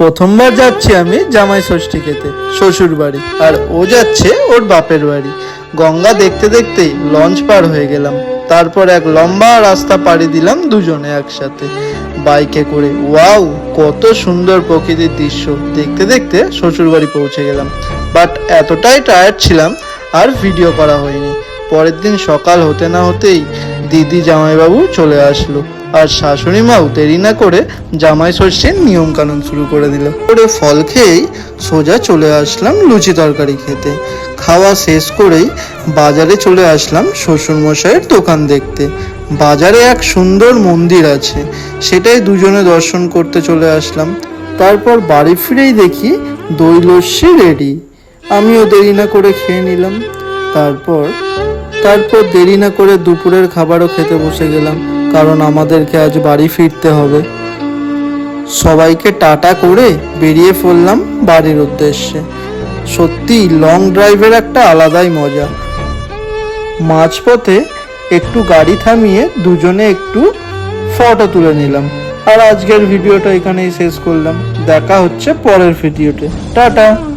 প্রথমবার যাচ্ছি আমি জামাই ষষ্ঠী খেতে, শ্বশুর বাড়ি। আর ও যাচ্ছে ওর বাপের বাড়ি। গঙ্গা দেখতে দেখতেই লঞ্চ পার হয়ে গেলাম। তারপর এক লম্বা রাস্তা পাড়ি দিলাম দুজনে একসাথে। বাইকে করে, ওয়াও, কত সুন্দর প্রকৃতির দৃশ্য। দেখতে দেখতে শ্বশুর বাড়ি পৌঁছে গেলাম। বাট এতটাই টায়ার্ড ছিলাম, আর ভিডিও করা হয়নি। পরের দিন সকাল হতে না হতেই দিদি জামাইবাবু চলে আসলো। আর শাশুড়ি মাও দেরি না করে জামাই ষষ্ঠীর নিয়ম কানুন শুরু করে দিল। করে ফল খেয়েই সোজা চলে আসলাম লুচি তরকারি খেতে। খাওয়া শেষ করেই বাজারে চলে আসলাম শ্বশুরমশাইয়ের দোকান দেখতে। বাজারে এক সুন্দর মন্দির আছে, সেটাই দুজনে দর্শন করতে চলে আসলাম। তারপর বাড়ি ফিরেই দেখি দই লস্যি রেডি। আমিও দেরি না করে খেয়ে নিলাম। তারপর তারপর দেরি না করে দুপুরের খাবারও খেতে বসে গেলাম। কারণ আমাদেরকে আজ বাড়ি ফিরতে হবে। সবাইকে টাটা করে বেরিয়ে পড়লাম বাড়ির উদ্দেশ্যে। সত্যি লং ড্রাইভের একটা আলাদাই মজা। মাঝপথে একটু গাড়ি থামিয়ে দুজনে একটু ফটো তুলে নিলাম। আর আজকের ভিডিওটা এখানেই শেষ করলাম। দেখা হচ্ছে পরের ভিডিওতে টাটা!